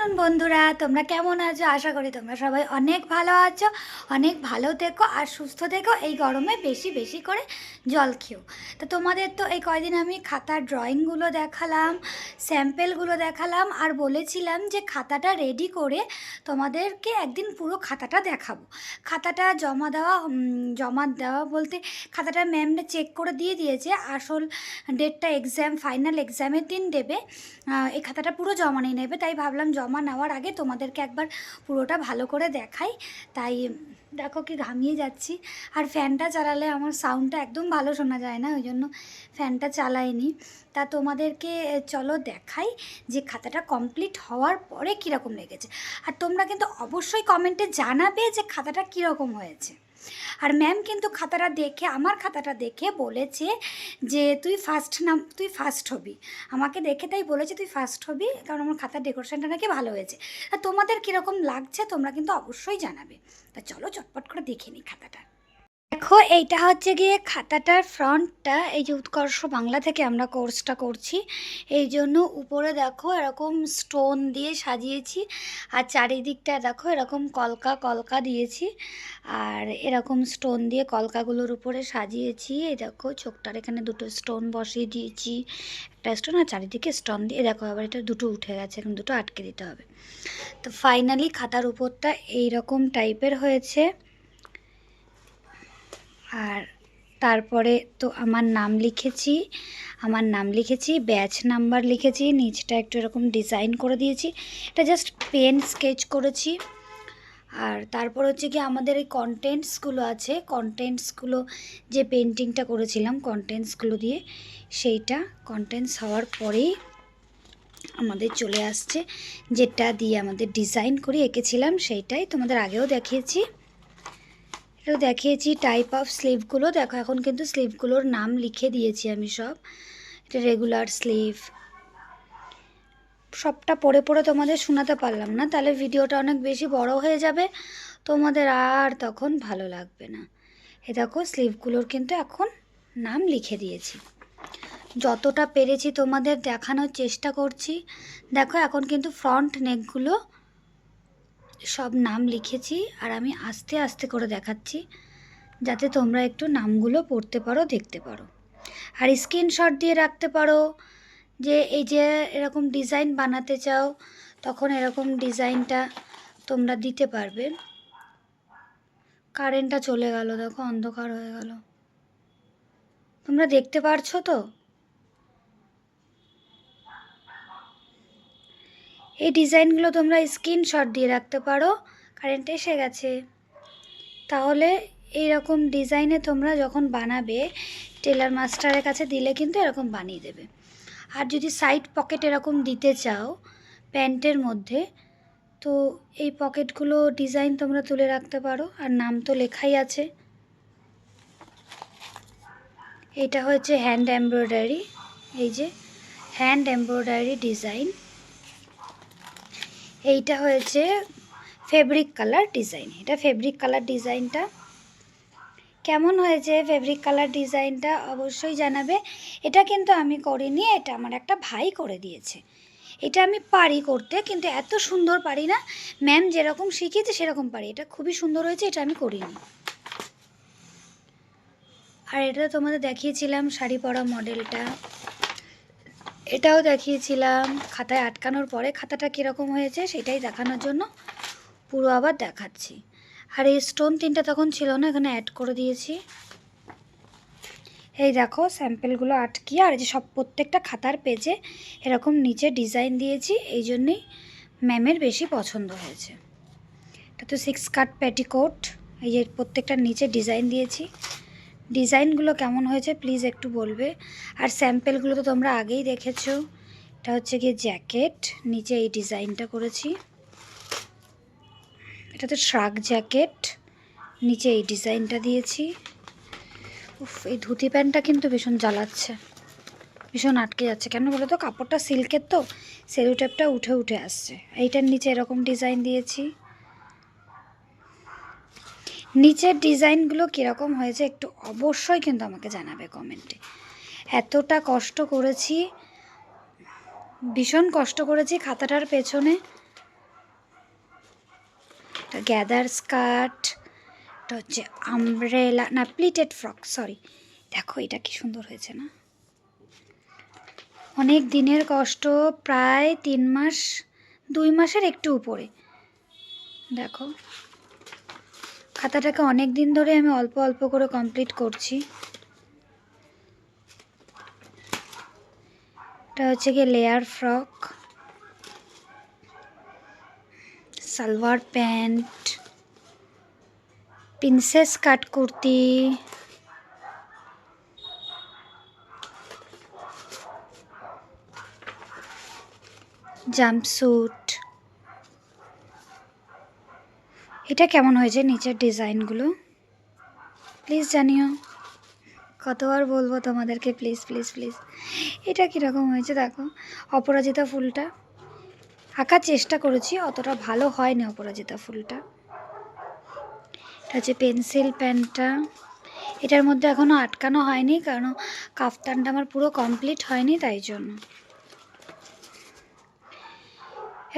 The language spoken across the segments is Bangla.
আফটারনুন বন্ধুরা, তোমরা কেমন আছো? আশা করি তোমরা সবাই অনেক ভালো আছো, অনেক ভালো থেকো আর সুস্থ থেকো, এই গরমে বেশি বেশি করে জল খেও। তো তোমাদের তো এই কয়দিন আমি খাতার ড্রয়িংগুলো দেখালাম, স্যাম্পেলগুলো দেখালাম আর বলেছিলাম যে খাতাটা রেডি করে তোমাদেরকে একদিন পুরো খাতাটা দেখাবো। খাতাটা জমা দেওয়া জমা দেওয়া বলতে খাতাটা ম্যামরা চেক করে দিয়ে দিয়েছে, আসল ডেটটা এক্সাম, ফাইনাল এক্সামের দিন দেবে এই খাতাটা পুরো জমা নিয়ে নেবে, তাই ভাবলাম জমা নেওয়ার আগে তোমাদেরকে একবার পুরোটা ভালো করে দেখাই। তাই দেখো কি ঘামিয়ে যাচ্ছি। আর ফ্যানটা চালালে আমার সাউন্ডটা একদম ভালো শোনা যায় না, ওই জন্য ফ্যানটা চালাইনি। তা তোমাদেরকে চলো দেখাই যে খাতাটা কমপ্লিট হওয়ার পরে কীরকম লেগেছে। আর তোমরা কিন্তু অবশ্যই কমেন্টে জানাবে যে খাতাটা কীরকম হয়েছে। আর ম্যাম কিন্তু খাতাটা দেখে, আমার খাতাটা দেখে বলেছে যে, তুই ফার্স্ট নাম, তুই ফার্স্ট হবি। আমাকে দেখে তাই বলেছে, তুই ফার্স্ট হবি, কারণ আমার খাতার ডেকোরেশনটা নাকি ভালো হয়েছে। আর তোমাদের কীরকম লাগছে তোমরা কিন্তু অবশ্যই জানাবে। তা চলো চটপট করে দেখে নিই খাতাটা। দেখো, এইটা হচ্ছে গিয়ে খাতাটার ফ্রন্টটা, এই যে উৎকর্ষ বাংলা থেকে আমরা কোর্সটা করছি। এই জন্য উপরে দেখো এরকম স্টোন দিয়ে সাজিয়েছি, আর চারিদিকটা দেখো এরকম কলকা কলকা দিয়েছি, আর এরকম স্টোন দিয়ে কলকাগুলোর উপরে সাজিয়েছি। এই দেখো, চোখটার এখানে দুটো স্টোন বসিয়ে দিয়েছি, একটা স্টোন আর চারিদিকে স্টোন দিয়ে দেখো আবার এটা দুটো উঠে গেছে, এখন দুটো আটকে দিতে হবে। তো ফাইনালি খাতার উপরটা এইরকম টাইপের হয়েছে। আর তারপরে তো আমার নাম লিখেছি, আমার নাম লিখেছি, ব্যাচ নাম্বার লিখেছি, নিচটা একটু এরকম ডিজাইন করে দিয়েছি, এটা জাস্ট পেন স্কেচ করেছি। আর তারপর হচ্ছে কি আমাদের এই কন্টেন্টসগুলো আছে কন্টেন্টসগুলো যে পেন্টিংটা করেছিলাম কন্টেন্টসগুলো দিয়ে সেইটা কন্টেন্টস হওয়ার পরেই আমাদের চলে আসছে, যেটা দিয়ে আমাদের ডিজাইন করে এঁকেছিলাম, সেইটাই তোমাদের আগেও দেখিয়েছি। এটাও দেখিয়েছি টাইপ অফ স্লিভগুলো দেখো, এখন কিন্তু স্লিভগুলোর নাম লিখে দিয়েছি আমি সব। এটা রেগুলার স্লিভ সবটা পড়ে পড়ে তোমাদের শোনাতে পারলাম না। তাহলে ভিডিওটা অনেক বেশি বড় হয়ে যাবে। তোমাদের আর তখন ভালো লাগবে না। এ দেখো স্লিভগুলোর কিন্তু এখন নাম লিখে দিয়েছি। যতটা পেরেছি তোমাদের দেখানোর চেষ্টা করছি। দেখো, এখন কিন্তু ফ্রন্ট নেকগুলো সব নাম লিখেছি আর আমি আস্তে আস্তে করে দেখাচ্ছি, যাতে তোমরা একটু নামগুলো পড়তে পারো, দেখতে পারো। আর স্ক্রিনশট দিয়ে রাখতে পারো যে এই যে এরকম ডিজাইন বানাতে চাও, তখন এরকম ডিজাইনটা তোমরা দিতে পারবে। কারেন্টটা চলে গেল, দেখো অন্ধকার হয়ে গেল। তোমরা দেখতে পারছ তো? এই ডিজাইনগুলো তোমরা স্ক্রিনশট দিয়ে রাখতে পারো কারেন্ট এসে গেছে। তাহলে এই রকম ডিজাইনে তোমরা যখন বানাবে টেলার মাস্টারের কাছে দিলে কিন্তু এরকম বানিয়ে দেবে। আর যদি সাইড পকেট এরকম দিতে চাও প্যান্টের মধ্যে, তো এই পকেটগুলো ডিজাইন তোমরা তুলে রাখতে পারো। আর নাম তো লেখাই আছে। এটা হচ্ছে হ্যান্ড এমব্রয়ডারি এই যে হ্যান্ড এমব্রয়ডারি ডিজাইন এইটা হয়েছে ফেব্রিক কালার ডিজাইন এটা ফেব্রিক কালার ডিজাইনটা কেমন হয়েছে ফেব্রিক কালার ডিজাইনটা অবশ্যই জানাবে। এটা কিন্তু আমি করিনি, এটা আমার একটা ভাই করে দিয়েছে। এটা আমি পারি করতে, কিন্তু এত সুন্দর পারি না। ম্যাম যেরকম শিখিয়েছে সেরকম পারি। এটা খুবই সুন্দর হয়েছে, এটা আমি করিনি। আর এটা তোমাদের দেখিয়েছিলাম শাড়ি পরা মডেলটা এটাও দেখিয়েছিলাম। খাতায় আটকানোর পরে খাতাটা কীরকম হয়েছে সেটাই দেখানোর জন্য পুরো আবার দেখাচ্ছি। আর এই স্টোন তিনটা তখন ছিল না, এখানে অ্যাড করে দিয়েছি। এই দেখো স্যাম্পেলগুলো আটকিয়ে আর যে সব প্রত্যেকটা খাতার পেজে এরকম নিচে ডিজাইন দিয়েছি, এই জন্যেই ম্যামের বেশি পছন্দ হয়েছে। এটা তো সিক্স কাট প্যাটিকোট এই যে প্রত্যেকটার নিচে ডিজাইন দিয়েছি। ডিজাইনগুলো কেমন হয়েছে প্লিজ একটু বলবে। আর স্যাম্পেলগুলো তো তোমরা আগেই দেখেছ। এটা হচ্ছে গিয়ে জ্যাকেট, নিচে এই ডিজাইনটা করেছি। এটা তো শ্রাক জ্যাকেট, নিচে এই ডিজাইনটা দিয়েছি। উফ, এই ধুতি প্যান্টটা কিন্তু ভীষণ জ্বালাচ্ছে, ভীষণ আটকে যাচ্ছে। কেন বলো তো, কাপড়টা সিল্কের তো, সেলুটেপটা উঠে উঠে আসছে। এইটার নিচে এরকম ডিজাইন দিয়েছি। নিচের ডিজাইনগুলো কীরকম হয়েছে একটু অবশ্যই কিন্তু আমাকে জানাবে কমেন্টে। এতটা কষ্ট করেছি, ভীষণ কষ্ট করেছি খাতাটার পেছনে। গ্যাদার স্কার্ট এটা হচ্ছে আমব্রেলা না প্লিটেড ফ্রক সরি দেখো এটা কি সুন্দর হয়েছে না? অনেক দিনের কষ্ট, প্রায় তিন মাস, দুই মাসের একটু উপরে। দেখো। খাতাটাকে অনেক দিন ধরে আমি অল্প অল্প করে কমপ্লিট করছি। এটা হচ্ছে গিয়ে layer frock salwar pant princess cut kurti jumpsuit এটা কেমন হয়েছে নিচের ডিজাইনগুলো? প্লিজ জানিও। কতবার বলব তোমাদেরকে, প্লিজ প্লিজ প্লিজ। এটা কীরকম হয়েছে দেখো, অপরাজিতা ফুলটা। আঁকার চেষ্টা করেছি, অতটা ভালো হয়নি অপরাজিতা ফুলটা। এটা হচ্ছে পেন্সিল প্যান্টটা। এটার মধ্যে এখনও আটকানো হয়নি, কারণ কাফতানটা আমার পুরো কমপ্লিট হয়নি, তাই জন্য।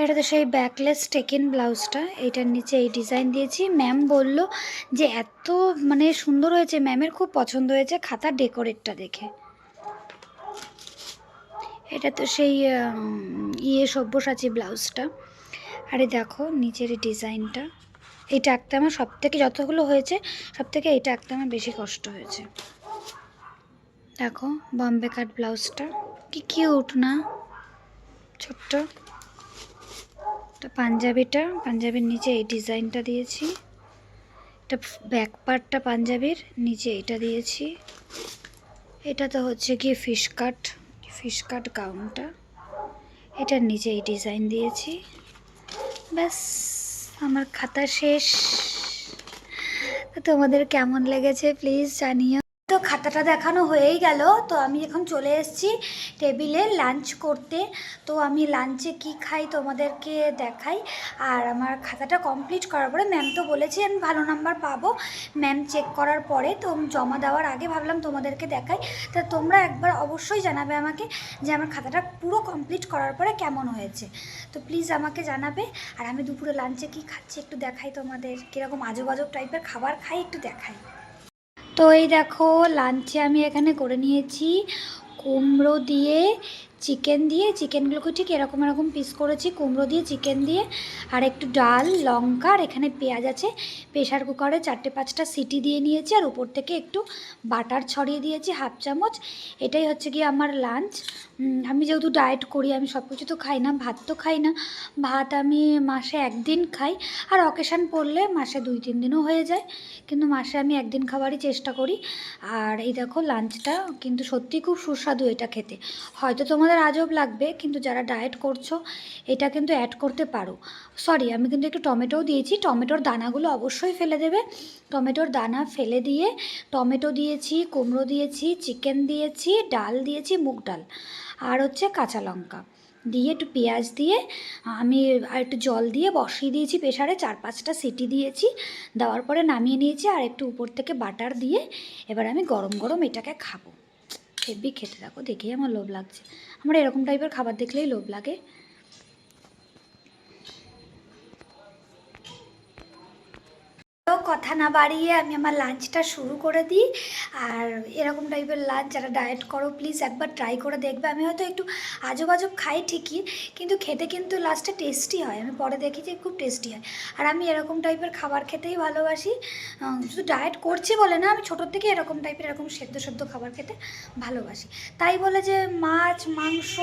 এটা তো সেই ব্যাকলেস টেকিন ব্লাউজটা এইটার নিচে এই ডিজাইন দিয়েছি। ম্যাম বলল যে এত মানে সুন্দর হয়েছে। ম্যামের খুব পছন্দ হয়েছে খাতার ডেকোরেটটা দেখে। এটা তো সেই ইয়ে সব্যসাচী ব্লাউজটা আরে দেখো নিচের ডিজাইনটা এইটা আঁকতে আমার সব থেকে যতগুলো হয়েছে সব থেকে এইটা আঁকতে আমার বেশি কষ্ট হয়েছে। দেখো বম্বে কাট ব্লাউজটা কি কিউট না? ছোট্ট। এটা পাঞ্জাবিটা, পাঞ্জাবির নিচে এই ডিজাইনটা দিয়েছি। এটা ব্যাক পার্টটা পাঞ্জাবির, নিচে এটা দিয়েছি। এটা তো হচ্ছে গিয়ে ফিশ কাট ফিশ কাট গাউনটা এটার নিচে এই ডিজাইন দিয়েছি। ব্যাস, আমার খাতা শেষ। তোমাদের কেমন লেগেছে প্লিজ জানিও। তো খাতাটা দেখানো হয়েই গেল। তো আমি এখন চলে এসেছি টেবিলে লাঞ্চ করতে। তো আমি লাঞ্চে কি খাই তোমাদেরকে দেখাই। আর আমার খাতাটা কমপ্লিট করার পরে ম্যাম তো বলেছে আমি ভালো নাম্বার পাবো। ম্যাম চেক করার পরে তো জমা দেওয়ার আগে ভাবলাম তোমাদেরকে দেখাই। তা তোমরা একবার অবশ্যই জানাবে আমাকে যে আমার খাতাটা পুরো কমপ্লিট করার পরে কেমন হয়েছে। তো প্লিজ আমাকে জানাবে। আর আমি দুপুরে লাঞ্চে কি খাচ্ছি একটু দেখাই তোমাদের। কীরকম আজব আজব টাইপের খাবার খাই একটু দেখাই। তো এই দেখো লাঞ্চে আমি এখানে করে নিয়েছি। কুমড়ো দিয়ে চিকেন দিয়ে, চিকেনগুলোকে ঠিক এরকম এরকম পিস করেছি, কুমড়ো দিয়ে চিকেন দিয়ে, আর একটু ডাল, লঙ্কা, আর এখানে পেঁয়াজ আছে। প্রেশার কুকারে চারটে পাঁচটা সিটি দিয়ে নিয়েছি, আর উপর থেকে একটু বাটার ছড়িয়ে দিয়েছি, হাফ চামচ। এটাই হচ্ছে গিয়ে আমার লাঞ্চ আমি যেহেতু ডায়েট করি, আমি সব কিছু তো খাই না, ভাত তো খাই না। ভাত আমি মাসে একদিন খাই, আর অকেশান পড়লে মাসে দুই, তিন দিনও হয়ে যায়। কিন্তু মাসে আমি একদিন খাবারই চেষ্টা করি। আর এই দেখো লাঞ্চটা কিন্তু সত্যি খুব সুস্বাদু এটা খেতে। হয়তো তোমাদের আজব লাগবে, কিন্তু যারা ডায়েট করছ, এটা কিন্তু অ্যাড করতে পারো। সরি আমি কিন্তু একটু টমেটোও দিয়েছি। টমেটোর দানাগুলো অবশ্যই ফেলে দেবে। টমেটোর দানা ফেলে দিয়ে টমেটো দিয়েছি, কুমড়ো দিয়েছি চিকেন দিয়েছি, ডাল দিয়েছি, মুগ ডাল, আর হচ্ছে কাঁচা লঙ্কা। দিয়ে একটু পেঁয়াজ দিয়ে, আমি আর একটু জল দিয়ে বসিয়ে দিয়েছি প্রেশারে চার পাঁচটা সিটি দিয়েছি। দেওয়ার পরে নামিয়ে নিয়েছি, আর একটু উপর থেকে বাটার দিয়ে এবার আমি গরম গরম এটাকে খাব। হেভি খেতে থাকো, দেখেই আমার লোভ লাগছে। আমার এরকম টাইপের খাবার দেখলেই লোভ লাগে। কথা না বাড়িয়ে আমি আমার লাঞ্চটা শুরু করে দিই। আর এরকম টাইপের লাঞ্চ যারা ডায়েট করো প্লিজ একবার ট্রাই করে দেখবে। আমি হয়তো একটু আজব আজব খাই ঠিকই, কিন্তু খেতে কিন্তু লাস্টে টেস্টি হয়। আমি পরে দেখি যে খুব টেস্টি হয়। আর আমি এরকম টাইপের খাবার খেতেই ভালোবাসি। শুধু ডায়েট করছি বলে না, আমি ছোটোর থেকে এরকম টাইপের এরকম সেদ্ধ সেদ্ধ খাবার খেতে ভালোবাসি। তাই বলে যে মাছ, মাংস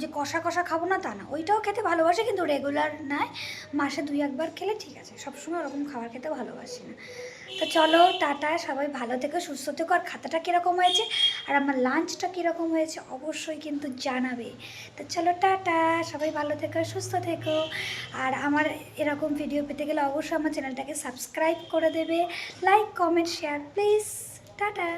যে কষা কষা খাব না তা না, ওইটাও খেতে ভালোবাসি কিন্তু রেগুলার নয় মাসে দুই একবার খেলে ঠিক আছে, সবসময় ওরকম খাবার খেতে ভালোবাসি না। তো চলো, টাটা, সবাই ভালো থেকো, সুস্থ থেকো। আর খাতাটা কীরকম হয়েছে? আর আমার লাঞ্চটা কীরকম হয়েছে অবশ্যই কিন্তু জানাবে। তো চলো, টাটা, সবাই ভালো থেকো, সুস্থ থেকো। আর আমার এরকম ভিডিও পেতে গেলে অবশ্যই আমার চ্যানেলটাকে সাবস্ক্রাইব করে দেবে। Like comment share please tata.